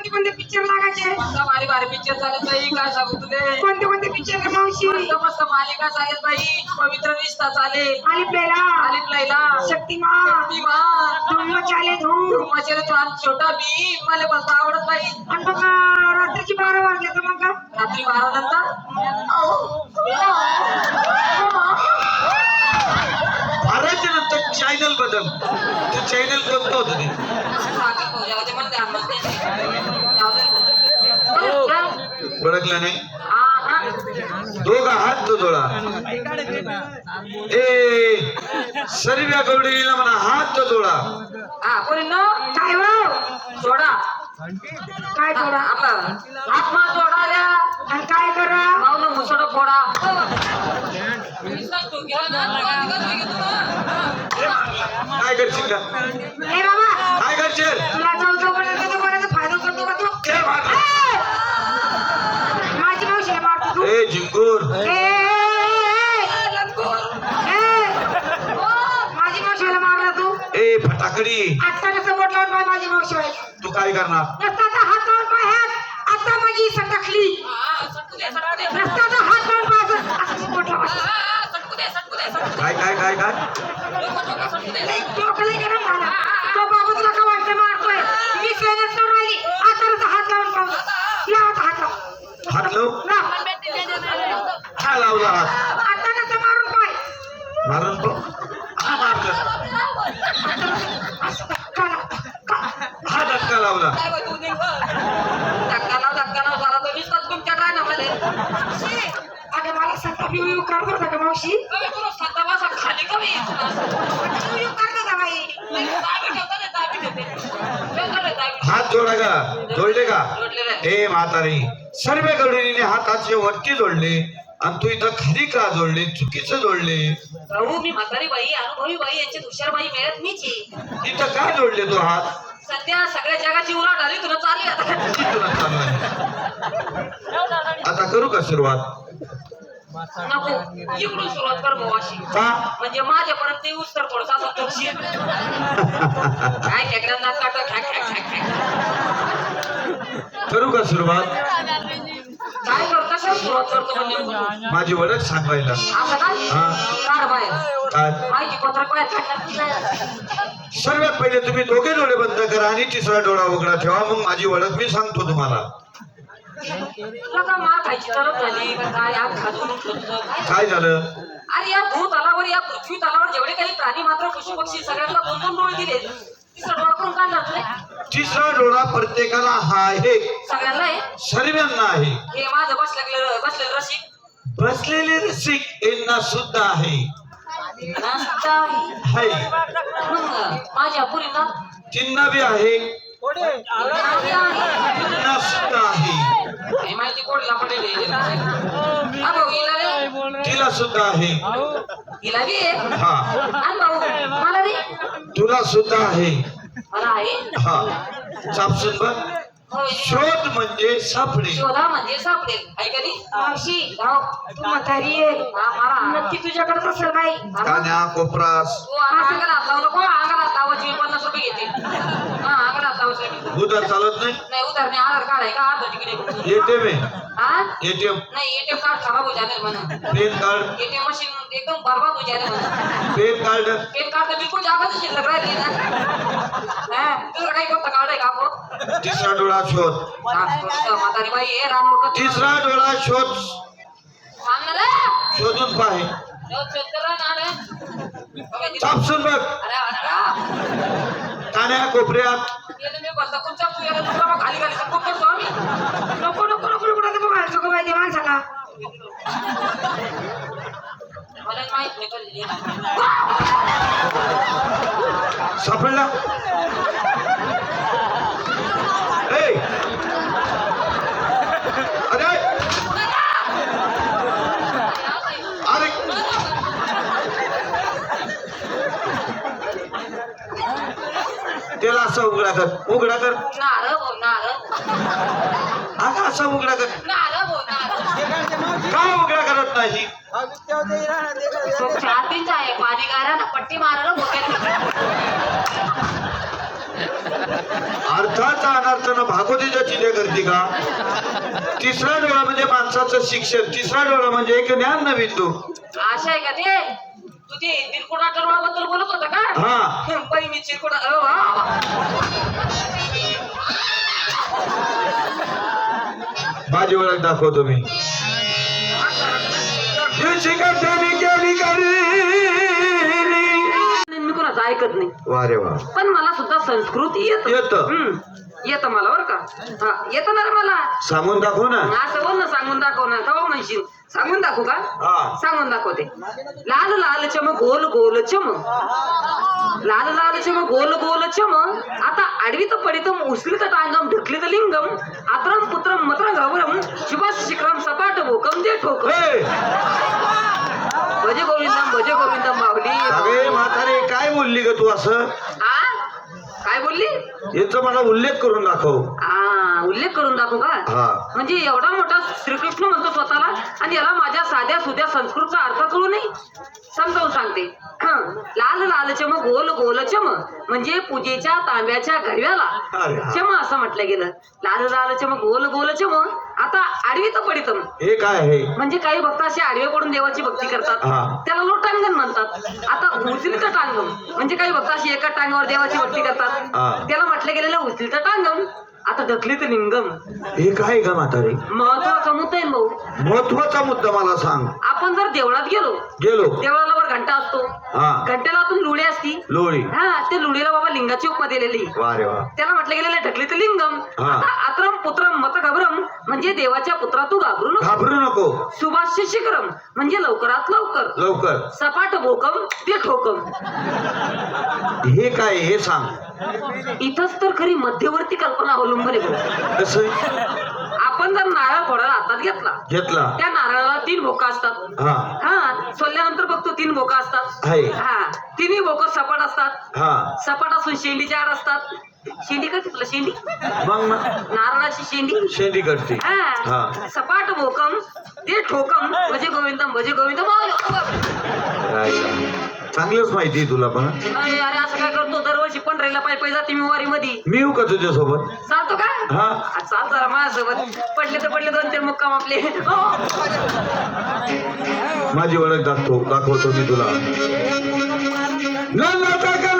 कोणते कोणते पिक्चर लागायचे? मस्त भारी भारी पिक्चर चालत बाई काय सांगू तुले? कोणते कोणते पिक्चर मावशी? मस्त मस्त मालिका चालत बाई पवित्र रिश्ता चाले आली प्लेला आलिफ लैला शक्तिमान. शक्तिमान. धूम मचाले धूम. माझ्या तो आणि छोटा बी मला बस आवडत नाही. आणि बघा रात्रीची बारा वाजले तर मग का? रात्री बारा नंतर? बाराच्या नंतर चॅनल बदल. ते चॅनल कोणतं होतं ते ओळखलं नाही. दोघा हात तो जोडा. ए सर्व्या गवडीला म्हणा हात तो जोडा. काय हो? जोडा. काय करा आपला हात मा जोडा ल्या आणि काय करा? पावलं मुसड फोडा. काय करशील काय करशील? कसं बोट लावून पाय माझी मावशी बाई. तू काय करणार? रस्त्याचा हात लावून पाय ह्यात आता माझी सटकली. रस्त्याचा हात लावून पाय असं- असं बोट लावायचं. काय काय काय काय? गरम झाला तो बाबा तुला का वाटतं मारतोय मी सहनच करून राहिली आता त्याचा हात लावून पाहू लाव आता हात लाव हात लाव लाव. हा लावला हात आता कसं मारून पाय मारून तो हा मारलं असं का लाव. का- हा धक्का लावला. धक्का लाव धक्का लाव झाला तर वीस तास तुमच्या काय ना मध्ये शी. अगं मला सत्ता पिऊ येऊ करत होता का मावशी? तुला स्वतः बसा खाली कमी पिऊ येऊ करत होता बाई. हात जोडा का? जोडले का. ए म्हातारी सर्व हात हातचे वरती जोडले आणि तू इथं खाली का जोडले? चुकीचं जोडले. भाऊ मी म्हातारी बाई अनुभवी बाई यांच्यात हुशार बाई मिळत मीच आहे. इथं का जोडले तो हात? सध्या सगळ्या जगाची उलाढ आली तुला चालली आता. करू का सुरुवात? नको इकडून सुरुवात कर भाऊ अशी. का? म्हणजे माझ्यापर्यंत येऊस तर थोडसा असा तपशील काय खेकड्यांना काट खॅक खॅक खॅक खॅक. करू का सुरुवात? सुरुवात करतो म्हणजे माझी ओळख सांगायला असं हा. काढ बाहेर काय माहिती पत्रक बाहेर काढणार तुझं. सर्वात पहिले तुम्ही दोघे डोळे बंद करा आणि तिसरा डोळा उघडा ठेवा मग माझी ओळख मी सांगतो तुम्हाला तुला का मार खायची झाली का काय आग खाजून उठलं काय काय झालं अरे या भूतलावर या पृथ्वी तलावर जेवढे काही प्राणी मात्र पशु पक्षी सगळ्यांना दोन दोन डोळे दिले तिसरा डोळा करून काढला तुला तिसरा डोळा प्रत्येकाला हा आहे सगळ्यांना आहे. सर्वांना आहे. हे माझं बसलेलं बसलेलं रसिक. बसलेले रसिक यांना सुद्धा आहे. नाश्ता आहे. हाय मग माझ्या पुरीला? चिन्ह बी आहे. चिन्ह सुद्धा आहे. हे माहिती कोणला पडेल? हा तिला सुद्धा आहे. हिला बी आहे? हा. आणि भाऊ मला रे तुला सुद्धा आहे. मला आहे? हा. चापसून बघ. शोध म्हणजे सापडे शोधा म्हणजे का नाही? मावशी. तू म्हातारी आहे. मारा. नक्की तुझ्याकडेच असेल बाई कान्या कोपरास तू अंगाला लावू नको अंगाला लावायची पन्नास रुपये घेते. हा. उद्या चालत नाही? नाही उधारणे आधार कार्ड आहे का तिकीट आहे एटीएम आहे हा? एटीएम? नाही एटीएम कार्ड खराब हो जाणार म्हणा पेन कार्ड? एटीएम मशीन एकदम बर्बाद हो जाणार म्हणा पेन कार्ड? पेन कार्ड तर बिलकुल जागाच शिल्लक राहिली ना हा तुझं काही कोणतं कार्ड आहे का आपण तिसरा डोळा शोध। हा, थोडंसं म्हातारी बाई आहे रानूर का तिसरा डोळा शोध। अरे शोधून पाहे चापसून बघ। कान्या कोपऱ्यात। खाली खाली सब करतो आम्ही नको नको नको. नको बघायला नको बाई माणसाला. मला माहीत नाही सापडला ए अरे अरे त्याला असं उघडा कर उघडा कर. नारळ नारळ अगं असं उघडा कर. नारळ भो नारळ का उघडा करत नाही? छातीचा आहे पाणी गारा ना पट्टी भोक्यात अर्थाचा अनर्थानं भागवतीच्या चिंता करते का? तिसरा डोळा म्हणजे माणसाचं शिक्षण तिसरा डोळा म्हणजे एक ज्ञान नवीन तू आशा आहे का ते? तू ते तिरकोडा टरवळाबद्दल बोलत होता का? अरे वा. माझी ओळख दाखवतो मी. मी कोणाचं ऐकत नाही. वा रे वा. पण मला सुद्धा संस्कृत येत. येतं. येत मला बरं का? हा येतं ना रे मला. सांगून दाखव ना. असं बोल ना सांगून दाखव ना. कवा म्हणशील. सांगून दाखवू का? हा. सांगून दाखवते. लाल लाल चम गोल गोल चम लाल लाल चम गोल गोल चम आता आडवीत पडितम उचलित टांगम ढकलित लिंगम. आत्रम पुत्रम मत्र घवरम शुभास शिखरम सपाट भोकम दे ठोक ए, भजे गोविंदम भजे गोविंदम माऊली अगे म्हातारे काय बोलली ग तू असं? याचा मला उल्लेख करून दाखव. उल्लेख करून दाखवू का? हा. म्हणजे एवढा मोठा श्रीकृष्ण म्हणतो स्वतःला आणि याला माझ्या साध्या सुध्या संस्कृतचा अर्थ कळू नाही समजावून सांगते. हं. लाल लाल चम गोल गोल चम म्हणजे पूजेच्या तांब्याच्या हा. चम असं म्हटलं गेलं. लाल लाल चम गोल गोल चम आता आडवी तर पडितम. हे काय आहे? म्हणजे काही भक्त असे आडवे पडून देवाची भक्ती करतात. त्याला लोटांगण म्हणतात. आता उचलित टांगम म्हणजे काही भक्त अशी एका टांगावर देवाची भक्ती करतात. त्याला म्हटलं गेलेलं उचलित टांगम आता ढकलित लिंगम. हे काय का म्हातारे? महत्त्वाचा मुद्दा आहे भाऊ महत्त्वाचा मुद्दा मला सांग. आपण जर देवळात गेलो गेलो. देवळाला वर घंटा असतो. हा. घंट्याला आतून लुळे असती. लोळी. हा ते लुळीला बाबा लिंगाची उपमा दिलेली वा रे वा. त्याला म्हटलं गेलेलं ढकलित लिंगम. हा. आता आत्रम पुत्रम मत घाबरम. म्हणजे देवाच्या पुत्रा तू घाबरू नको. घाबरू नको. सुभाष्य शिखरम म्हणजे लवकरात लवकर. लवकर. सपाट भोकम ते ठोकम हे काय हे सांग. इथंच तर खरी मध्यवर्ती कल्पना अवलंबून आहे. कसं? आपण जर नारळ फोडायला हातात घेतला घेतला. त्या नारळाला तीन भोका असतात. हा. हा सोडल्यानंतर बघतो तीन भोका असतात. आहे. हा तिन्ही भोक सपाट असतात. हा. सपाट असून शेंडीच्या आड असतात. शेंडी का तुला शेंडी? मग ना. नारळाची शेंडी. शेंडी करते. हा. हा. सपाट भोकम ते ठोकम भजे गोविंदम भजे गोविंदम चांगलंच माहिती आहे तुला पण. अरे अरे असं काय पंढरीला पाय पाय जाते मी वारी मध्ये मी येऊ का तुझ्यासोबत? चालतो का? हा. आ, चाल जरा माझ्यासोबत. पडले तर पडले दोन तीन मुक्काम आपले. हो. माझी ओळख दाखवतो दाखवतो मी तुला. न